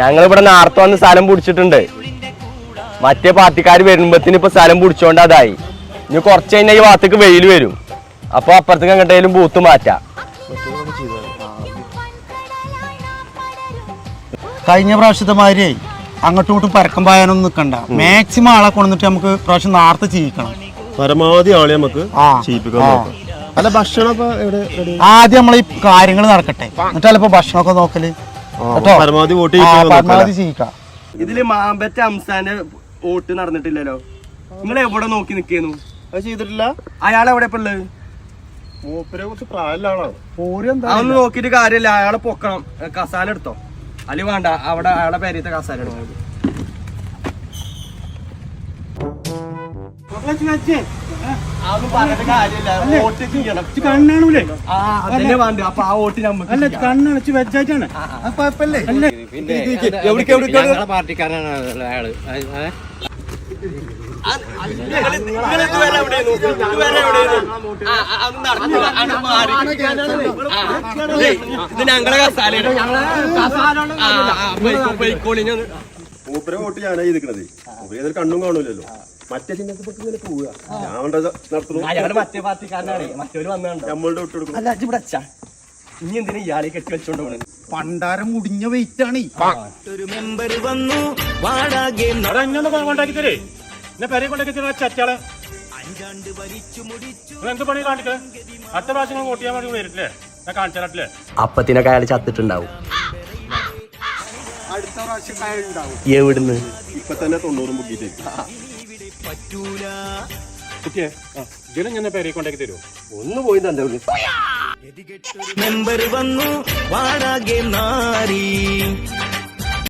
ഞങ്ങൾ ഇവിടെ നേരത്തെ വന്ന് സ്ഥലം പിടിച്ചിട്ടുണ്ട്. മറ്റേ പാർട്ടിക്കാർ വരുമ്പത്തിന് ഇപ്പൊ സ്ഥലം പിടിച്ചോണ്ട് അതായി. ഇനി കുറച്ച് കഴിഞ്ഞാൽ ഈ ഭാഗത്തേക്ക് വെയിൽ വരും. അപ്പൊ അപ്പുറത്തേക്ക് എങ്ങോട്ടേലും ബൂത്ത് മാറ്റാം. കഴിഞ്ഞ പ്രാവശ്യത്തെ മാതിരി അങ്ങോട്ടും ഇങ്ങോട്ടും പരക്കം പായാനൊന്നും നിൽക്കണ്ട മാക്സിമം ആളെ കൊണ്ടുവന്നിട്ട് നമുക്ക് പ്രാവശ്യം നേരത്തെ ചെയ്യിക്കണം പരമാവധി ആളെ നമുക്ക്. ചെയ്യിപ്പിക്കാൻ നോക്കാം. അല്ല ഭക്ഷണം ഇപ്പൊ എവിടെ ready? ആദ്യം നമ്മൾ ഈ കാര്യങ്ങൾ നടക്കട്ടെ. എന്നിട്ടല്ല ഇപ്പൊ ഭക്ഷണമൊക്കെ നോക്കൽ? പരമാവധി വോട്ട് പരമാവധി ചെയ്യിക്കാം. ഇതിൽ മാമ്പറ്റ അംസാന്റെ വോട്ട് നടന്നിട്ടില്ലല്ലോ. നിങ്ങൾ എവിടെ നോക്കി നിക്കേന്നു? അത് ചെയ്തിട്ടില്ല. അയാൾ എവിടെ ഇപ്പൊ ഉള്ളത് മൂപ്പരെ കുറച്ച് പ്രായമുള്ള ആളാണ്. അതൊന്നും നോക്കിട്ട് കാര്യമില്ല. അയാളെ പൊക്കണം. കസാല എടുത്തോ. അല്ലെ വേണ്ട. അവിടെ അയാളെ പേരത്തെ കസാല എടുത്തോ. അതൊന്നും കണ്ണാണൂലേ അല്ല ചെയ്യാം. കണ്ണടച്ച് വെച്ചായിട്ടാണ് കുഴപ്പല്ലേ എവിടേക്ക് പാർട്ടിക്കാരനാണ് അയാൾ ഇത് ഞങ്ങളെ കസാലയാണ്. പോയിക്കോ, പോയിക്കോളി. മൂപ്പരെ വോട്ട് ഞാനായി ചെയ്തിക്കണത് മൂപ്പര് കണ്ണും കാണൂലല്ലോ മറ്റേ ചിഹ്നത്തിൽ ഇങ്ങനെ പോവുക. ഞാൻ വേണ്ടത് നടത്തുന്നു. അയാൾ മറ്റേ പാർട്ടിക്കാരനാണ്. മറ്റവര് വന്നാണ്ടോ നമ്മളുടെ വിട്ട് കൊടുക്കണം അല്ല ഇവിടെ അച്ഛാ. ഇനി എന്തിനാ ഇയാളെ കെട്ടി വെച്ചോണ്ട് പണ്ടാരം മുടിഞ്ഞ വെയിറ്റ് ആണ്. ഒരു മെമ്പർ വന്നു. വാടാകെ കൊണ്ടാക്കി തരേ. എന്നെ പെരെ കൊണ്ടാക്കി തരുന്ന ചച്ചാളെ അഞ്ചാണ്ട് ഭരിച്ചു മുടിച്ചു. അപ്പത്തിനൊക്കെ പ്രാവശ്യം ചത്തിട്ടുണ്ടാവും എവിടുന്ന്? ഇപ്പൊ തന്നെ തൊണ്ണൂറും മുക്കിയിട്ട് പറ്റൂല. കുട്ടിയെ ഇതിലും ഞാൻ പെരെ കൊണ്ടാക്കി തരുമോ ഒന്ന് പോയി തന്നെ മെമ്പർ വന്നു വാടാകെ നാരി